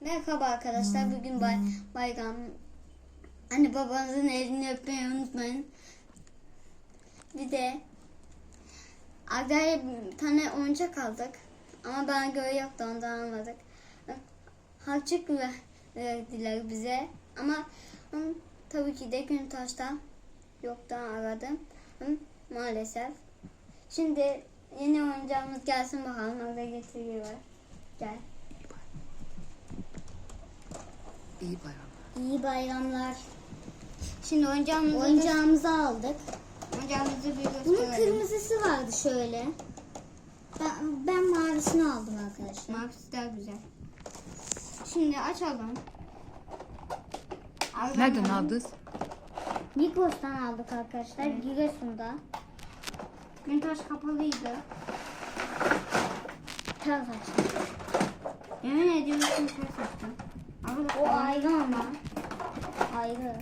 Merhaba arkadaşlar. Bugün bay, bayram. Anne babanızın elini öpmeyi unutmayın. Bir de Agda'ya tane oyuncak aldık. Ama bana göre yoktu ondan almadık. Harçlık ver- verdiler bize. Ama tabii ki de Güntaş'ta yoktu aradım. Hı, Maalesef. Şimdi yeni oyuncağımız gelsin bakalım. Agda getiriyor. Gel. İyi bayram. İyi bayramlar. Şimdi oyuncağımızı, Oyuncağımızı aldık. oyuncağımızı bir Bunun kırmızısı vardı şöyle. Ben, ben mavisini aldım arkadaşlar. Mavisi daha güzel. Şimdi açalım. Al Nereden aldınız? Migros'tan aldık arkadaşlar. Giresun'da. Güntaş kapalıydı. Ters açtım. Yemin ediyorum ters açtım. O ayrı ama. Ayrı.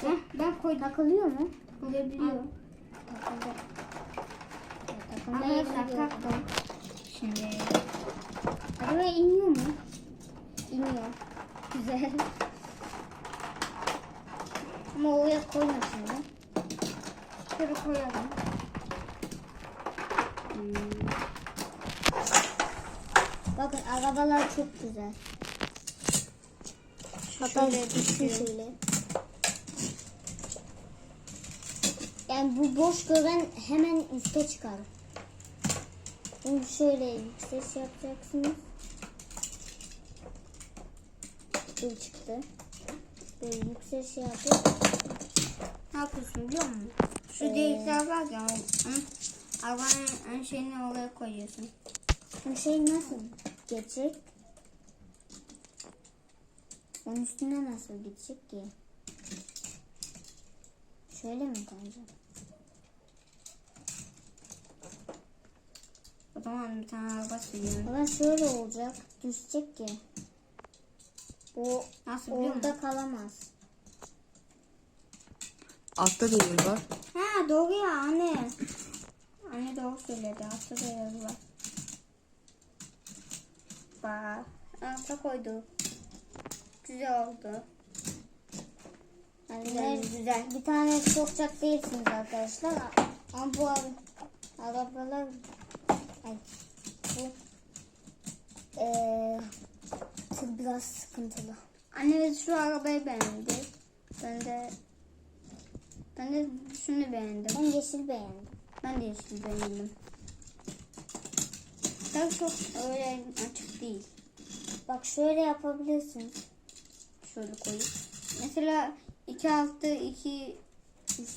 Heh, ben koydum. Takılıyor mu? Koyabiliyor. Takıldı. Biliyorum. taktım. Şimdi Araba iniyor mu? İniyor. Güzel. Ama oraya koyma şimdi. şöyle koyalım. Hmm. Bakın arabalar çok güzel. Hatta Şöyle. Yani bu boş gören hemen üste çıkar. Bunu şöyle yüksek yapacaksınız. Bu çıktı. Böyle yüksek şey yapıp Ne yapıyorsun biliyor musun? Şu Ee, delikler var ya. Arabanın ön şeyini oraya koyuyorsun. bu şey nasıl geçecek? Onun üstüne nasıl gidecek ki? Şöyle mi koyacağım? O zaman bir tane araba sürüyorum. Ama şöyle olacak. Düşecek ki. Bu Nasıl biliyor musun? orada kalamaz. Altta da yer var. Ha doğru ya anne. Anne doğru söyledi. Altta da yazı var. Bak. Altta koyduk. Güzel oldu. Yani Güzel, güzel. Bir tane sokacak değilsiniz arkadaşlar. Ama bu ara- arabalar ay, bu tır biraz sıkıntılı. Anne biz şu arabayı beğendik. Ben de ben de şunu beğendim. Ben yeşil beğendim. Ben de yeşil beğendim. Tabii çok öyle açık değil. Bak şöyle yapabilirsiniz. Şöyle koyup. Mesela iki altı iki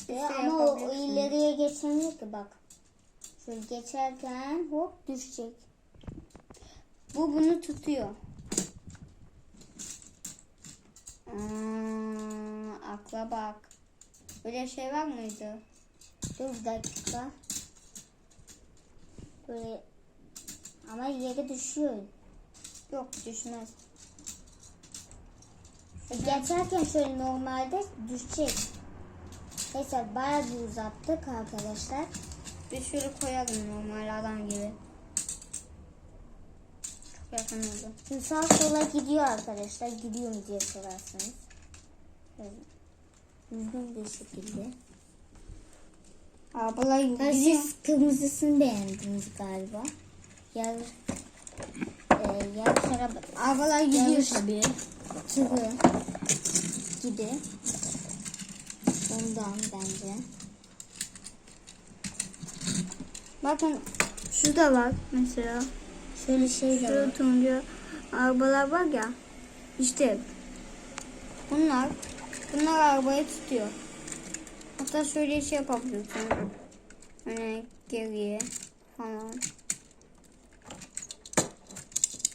şey ama o, ileriye geçemiyor ki bak. Şöyle geçerken hop düşecek. Bu bunu tutuyor. Aa, akla bak. Böyle şey var mıydı? Dur bir dakika. Böyle ama yere düşüyor. Yok düşmez. Geçerken şöyle normalde düşecek. Neyse bayağı bir uzattık arkadaşlar. Bir şöyle koyalım normal adam gibi. Çok yakın oldu. Şimdi sağ sola gidiyor arkadaşlar. Gidiyor mu diye sorarsanız. Böyle düzgün bir şekilde. Abla siz kırmızısını beğendiniz galiba. Yar, e, yarış araba Abla gidiyor tabii. tırı gibi. Ondan bence. Bakın şu da var mesela. Şöyle şey de var. Şu turuncu arabalar var ya. İşte bunlar bunlar arabayı tutuyor. Hatta şöyle şey yapabiliyorsun. Öne geriye falan.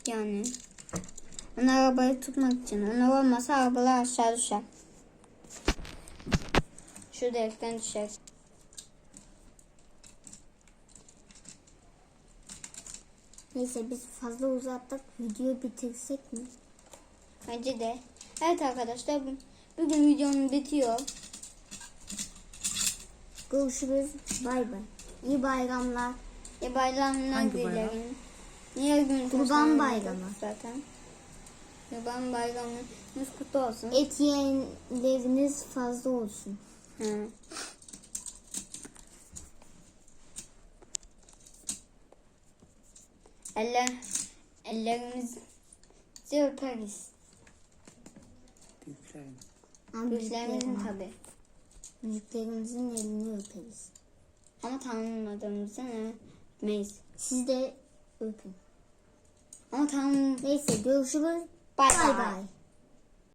Yani onlar arabayı tutmak için. Onlar olmasa arabalar aşağı düşer. Şu delikten düşer. Neyse biz fazla uzattık. Videoyu bitirsek mi? Bence de. Evet arkadaşlar bu- bugün videom bitiyor. Görüşürüz. Bay bay. İyi bayramlar. Ya bayramlar Hangi bayram? dilerim. Niye gün Kurban bayramı. Zaten. Kurban bayramınız kutlu olsun. Et yiyenleriniz fazla olsun. Hı. Eller, ellerimizi öperiz. Büyüklerin. Ama Büyüklerimizin tabi. Büyüklerimizin elini öperiz. Ama tanımadığımızdan öpmeyiz. Siz de öpün. Ama tanım Neyse görüşürüz. Bay Bay bay. bay.